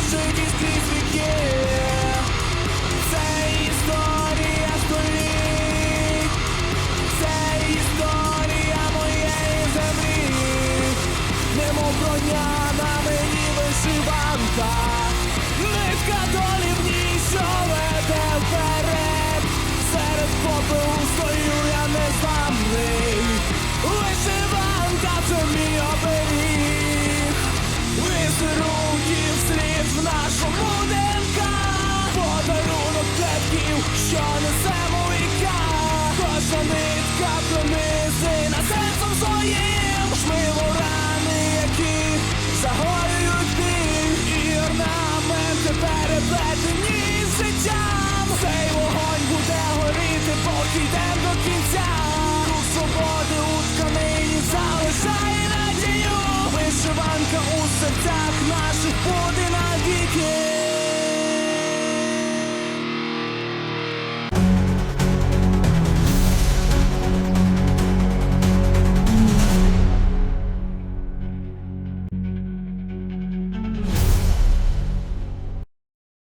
Прошить іскрізь Це історія століть. Це історія моєї землі. Немов на мені вишиванка. Низка долі в ній, що вперед. Серед попелу стою я незламний. Вишиванка це мій оберіг. Висиру for